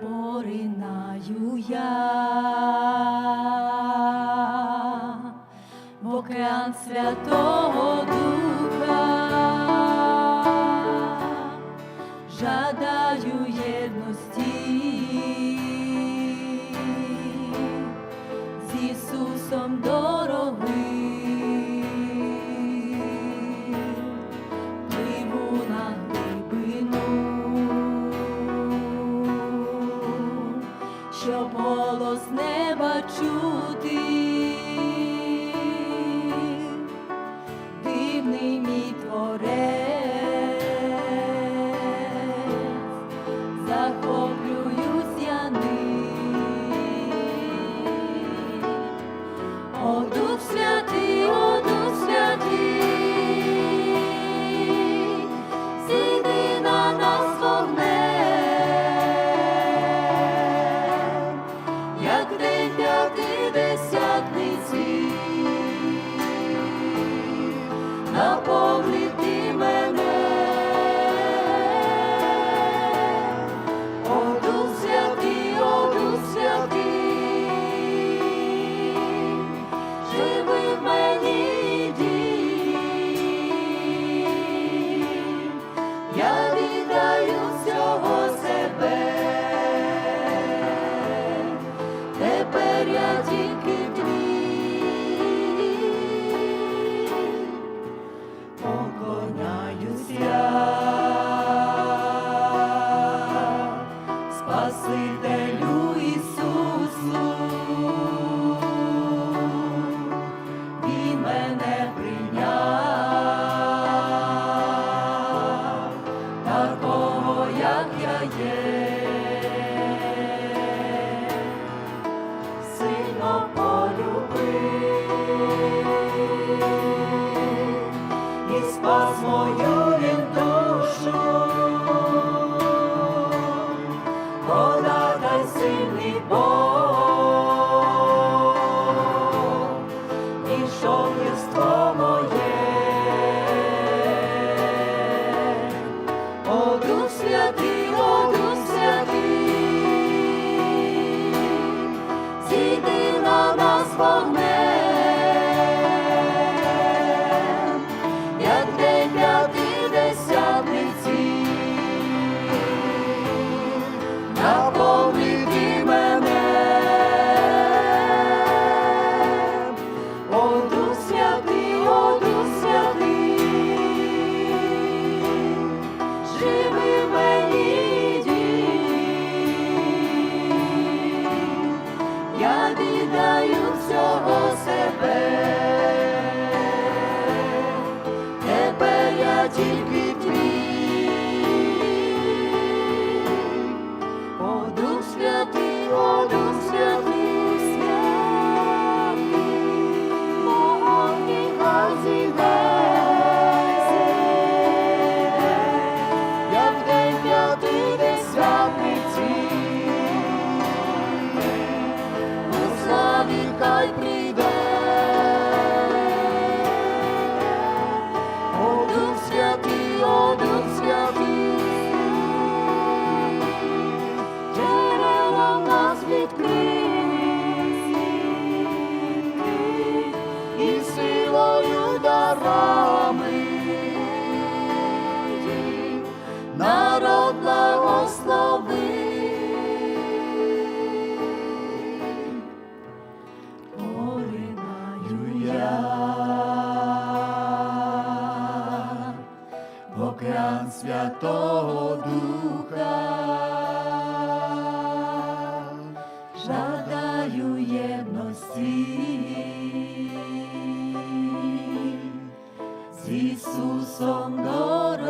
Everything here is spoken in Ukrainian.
поринаю я, в океан святого духа жада. 祝 no por як я є, сильно полюбив і спас мою. melody. тільки. благослови, поринаю я в океан Святого Духа, жадаю єдності Ісусом дорогим.